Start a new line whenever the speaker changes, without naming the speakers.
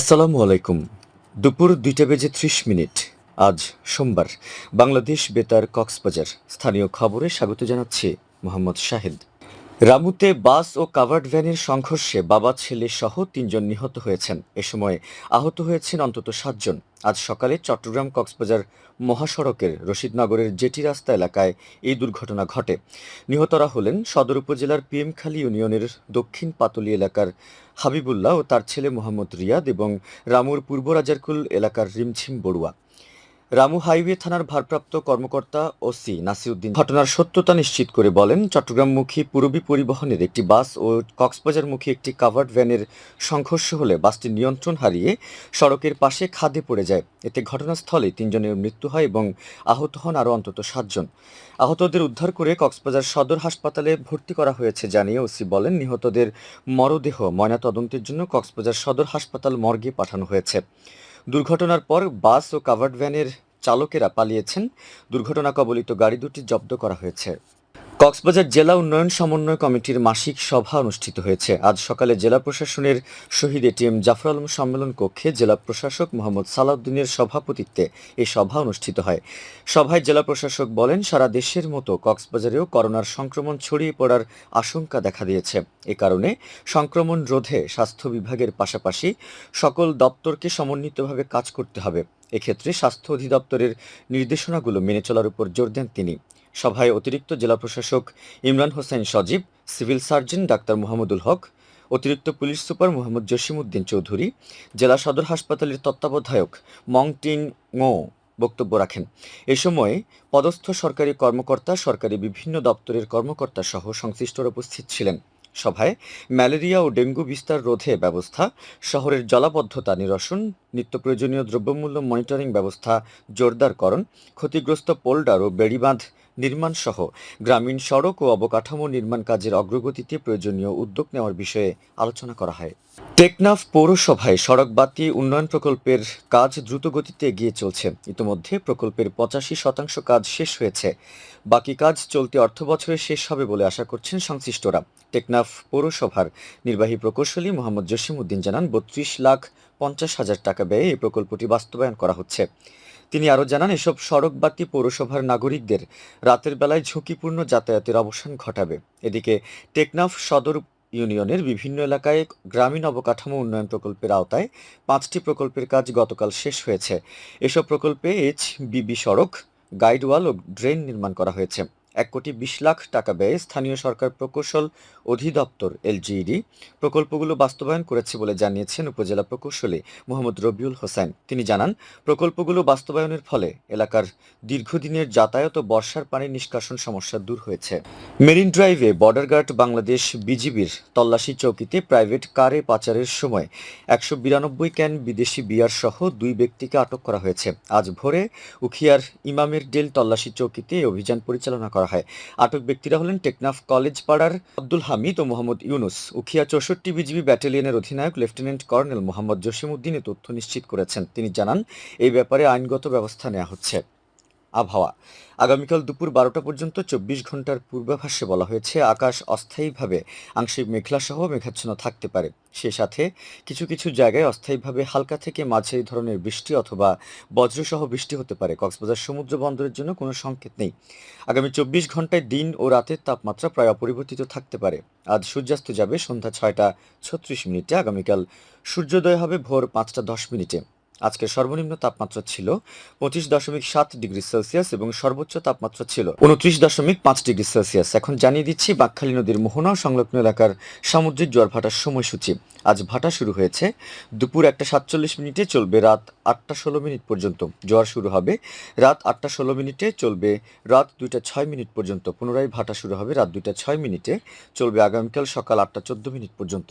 আসসালামু আলাইকুম। দুপুর দুইটা বেজে ত্রিশ মিনিট। আজ সোমবার। বাংলাদেশ বেতার কক্সবাজার স্থানীয় খবরে স্বাগত জানাচ্ছে মোহাম্মদ শাহিদ। রামুতে বাস ও কাভার্ড ভ্যানের সংঘর্ষে বাবা, ছেলে সহ তিনজন নিহত হয়েছেন। এ সময় আহত হয়েছেন অন্তত সাতজন। আজ সকালে চট্টগ্রাম কক্সবাজার মহাসড়কের রশিদনগরের জেটি রাস্তা এলাকায় এই দুর্ঘটনা ঘটে। নিহতরা হলেন সদর উপজেলার পিএমখালী ইউনিয়নের দক্ষিণ পাতলি এলাকার হাবিবুল্লাহ ও তার ছেলে মোহাম্মদ রিয়াদ এবং রামুর পূর্ব রাজারকুল এলাকার রিমঝিম বড়ুয়া। রামু হাইওয়ে থানার ভারপ্রাপ্ত কর্মকর্তা ওসি নাসিউদ্দিন ঘটনার সত্যতা নিশ্চিত করে বলেন, চট্টগ্রামমুখী পূরবী পরিবহনের একটি বাস ও কক্সবাজারমুখী একটি কাভার্ড ভ্যানের সংঘর্ষ হলে বাসটি নিয়ন্ত্রণ হারিয়ে সড়কের পাশে খাদে পড়ে যায়। এতে ঘটনাস্থলে তিনজনের মৃত্যু হয় এবং আহত হন আরও অন্তত সাতজন। আহতদের উদ্ধার করে কক্সবাজার সদর হাসপাতালে ভর্তি করা হয়েছে জানিয়ে ওসি বলেন, নিহতদের মরদেহ ময়নাতদন্তের জন্য কক্সবাজার সদর হাসপাতাল মর্গে পাঠানো হয়েছে। দুর্ঘটনার পর বাস ও কাভার্ড ভ্যানের চালকেরা পালিয়েছেন। দুর্ঘটনা কবলিত গাড়ি দুটি জব্দ করা হয়েছে। কক্সবাজার জেলা উন্নয়ন সমন্বয় কমিটির মাসিক সভা অনুষ্ঠিত হয়েছে। আজ সকালে জেলা প্রশাসনের শহীদ এটিএম জাফর আলম সম্মেলন কক্ষে জেলা প্রশাসক মোহাম্মদ সালাউদ্দিনের সভাপতিত্বে এই সভা অনুষ্ঠিত হয়। সভায় জেলা প্রশাসক বলেন, সারা দেশের মতো কক্সবাজারেও করোনার সংক্রমণ ছড়িয়ে পড়ার আশঙ্কা দেখা দিয়েছে। এ কারণে সংক্রমণ রোধে স্বাস্থ্য বিভাগের পাশাপাশি সকল দপ্তরকে সমন্বিতভাবে কাজ করতে হবে। এক্ষেত্রে স্বাস্থ্য অধিদপ্তরের নির্দেশনাগুলো মেনে চলার উপর জোর দেন তিনি। সভায় অতিরিক্ত জেলা প্রশাসক Imran Hossain Sajib, civil surgeon doctor Mohammadul Haque, অতিরিক্ত পুলিশ সুপার মোহাম্মদ জসিমউদ্দিন চৌধুরী, জেলা সদর হাসপাতালের তত্ত্বাবধায়ক মংটিং ngো বক্তব্য রাখেন। এ সময় পদস্থ সরকারি কর্মকর্তা, সরকারি বিভিন্ন দপ্তরের কর্মকর্তা সহ সংশ্লিষ্টরা উপস্থিত ছিলেন। সভায় ম্যালেরিয়া ও ডেঙ্গু বিস্তার রোধে ব্যবস্থা, শহরের জলাবদ্ধতা নিরসন নিত্য প্রয়োজনীয় দ্রব্যমূল্য মনিটরিং ব্যবস্থা জোরদারকরণ ক্ষতিগ্রস্ত পোল্ডার ও বেড়িবাঁধ নির্মাণ সহ গ্রামীণ সড়ক ও অবকাঠামো নির্মাণ কাজের অগ্রগতিতে প্রয়োজনীয় উদ্যোগ নেওয়ার বিষয়ে আলোচনা করা হয়। টেকনাফ পৌরসভায় সড়ক বাতি উন্নয়ন প্রকল্পের কাজ দ্রুত গতিতে এগিয়ে চলছে। ইতিমধ্যে প্রকল্পের পঁচাশি শতাংশ কাজ শেষ হয়েছে। বাকি কাজ চলতি অর্থ বছরে শেষ হবে বলে আশা করছেন সংশ্লিষ্টরা। টেকনাফ পৌরসভার নির্বাহী প্রকৌশলী মোহাম্মদ জসিম উদ্দিন জানান, বত্রিশ লাখ পঞ্চাশ হাজার টাকা ব্যয়ে এই প্রকল্পটি বাস্তবায়ন করা হচ্ছে। তিনি আরও জানান, এসব সড়ক বাতি পৌরসভার নাগরিকদের রাতের বেলায় ঝুঁকিপূর্ণ যাতায়াতের অবসান ঘটাবে। এদিকে টেকনাফ সদর ইউনিয়নের বিভিন্ন এলাকায় গ্রামীণ অবকাঠামো উন্নয়ন প্রকল্পের আওতায় পাঁচটি প্রকল্পের কাজ গতকাল শেষ হয়েছে। এসব প্রকল্পে এইচ বিবি সড়ক, গাইডওয়াল ও ড্রেন নির্মাণ করা হয়েছে। এক কোটি বিশ লাখ টাকা ব্যয়ে স্থানীয় সরকার প্রকৌশল অধিদপ্তর, এলজিইডি, প্রকল্পগুলো বাস্তবায়ন করেছে বলে জানিয়েছেন উপজেলা প্রকৌশলী মোহাম্মদ রবিউল হোসেন। তিনি জানান, প্রকল্পগুলো বাস্তবায়নের ফলে এলাকার দীর্ঘদিনের যাতায়াত ও বর্ষার পানি নিষ্কাশন সমস্যা দূর হয়েছে। মেরিন ড্রাইভে বর্ডার গার্ড বাংলাদেশ বিজিবির তল্লাশি চৌকিতে প্রাইভেট কারে পাচারের সময় একশো বিরানব্বই ক্যান বিদেশি বিয়ার সহ দুই ব্যক্তিকে আটক করা হয়েছে। আজ ভোরে উখিয়ার ইমামের ডেল তল্লাশি চৌকিতে অভিযান পরিচালনা করা হয়। আটক ব্যক্তিরা হলেন টেকনাফ কলেজ পাড়ার আব্দুল হামিদ ও মোহাম্মদ ইউনুস। উখিয়া চৌষট্টি বিজিবি ব্যাটালিয়নের অধিনায়ক লেফটেন্যান্ট কর্নেল মোহাম্মদ জসিমউদ্দিন এ তথ্য নিশ্চিত করেছেন। তিনি জানান, এই ব্যাপারে আইনগত ব্যবস্থা নেওয়া হচ্ছে। আবহাওয়া। আগামীকাল দুপুর বারোটা পর্যন্ত চব্বিশ ঘণ্টার পূর্বাভাসে বলা হয়েছে, আকাশ অস্থায়ীভাবে আংশিক মেঘলাসহ মেঘাচ্ছন্ন থাকতে পারে। সে সাথে কিছু কিছু জায়গায় অস্থায়ীভাবে হালকা থেকে মাঝারি ধরনের বৃষ্টি অথবা বজ্রসহ বৃষ্টি হতে পারে। কক্সবাজার সমুদ্র বন্দরের জন্য কোনো সংকেত নেই। আগামী চব্বিশ ঘন্টায় দিন ও রাতের তাপমাত্রা প্রায় অপরিবর্তিত থাকতে পারে। আজ সূর্যাস্ত যাবে সন্ধ্যা ছয়টা ছত্রিশ মিনিটে, আগামীকাল সূর্যোদয় হবে ভোর পাঁচটা দশ মিনিটে। আজকের সর্বনিম্ন তাপমাত্রা ছিল পঁচিশ দশমিক সাত ডিগ্রি সেলসিয়াস এবং সর্বোচ্চ তাপমাত্রা ছিল উনত্রিশ দশমিক পাঁচ ডিগ্রি সেলসিয়াস। এখন জানিয়ে দিচ্ছি, বাকখালী নদীর মোহনা সংলগ্ন এলাকার সামুদ্রিক জোয়ার ভাটার সময়সূচি। আজ ভাটা শুরু হয়েছে। দুপুর একটা সাতচল্লিশ মিনিটে চলবে রাত আটটা ষোলো মিনিট পর্যন্ত। জোয়ার শুরু হবে রাত আটটা ষোলো মিনিটে, চলবে রাত দুইটা ছয় মিনিট পর্যন্ত। পুনরায় ভাটা শুরু হবে রাত দুইটা ছয় মিনিটে। চলবে আগামীকাল সকাল আটটা চোদ্দ মিনিট পর্যন্ত।